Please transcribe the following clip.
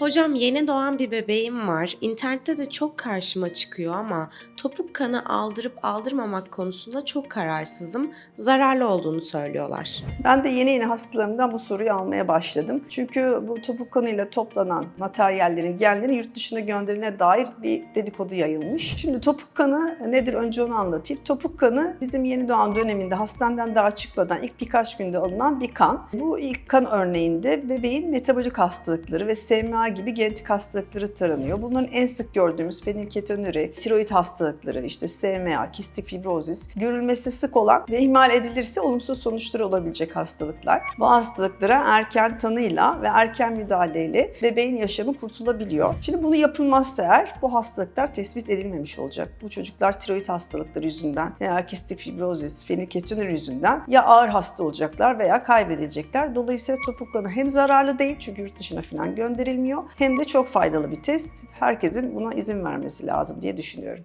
Hocam yeni doğan bir bebeğim var. İnternette de çok karşıma çıkıyor ama topuk kanı aldırıp aldırmamak konusunda çok kararsızım. Zararlı olduğunu söylüyorlar. Ben de yeni yeni hastalarımdan bu soruyu almaya başladım. Çünkü bu topuk kanıyla toplanan materyallerin, genlerin yurt dışına gönderilene dair bir dedikodu yayılmış. Şimdi topuk kanı nedir önce onu anlatayım. Topuk kanı bizim yeni doğan döneminde hastaneden daha çıkmadan ilk birkaç günde alınan bir kan. Bu ilk kan örneğinde bebeğin metabolik hastalıkları ve SMA gibi genetik hastalıkları taranıyor. Bunların en sık gördüğümüz fenilketonuri, tiroid hastalıkları, işte SMA, kistik fibrozis, görülmesi sık olan ve ihmal edilirse olumsuz sonuçları olabilecek hastalıklar. Bu hastalıklara erken tanıyla ve erken müdahaleyle bebeğin yaşamı kurtulabiliyor. Şimdi bunu yapılmazsa eğer bu hastalıklar tespit edilmemiş olacak. Bu çocuklar tiroid hastalıkları yüzünden veya kistik fibrozis, fenilketonuri yüzünden ya ağır hasta olacaklar veya kaybedilecekler. Dolayısıyla topuk kanı hem zararlı değil çünkü yurt dışına falan gönderilmiyor hem de çok faydalı bir test. Herkesin buna izin vermesi lazım diye düşünüyorum.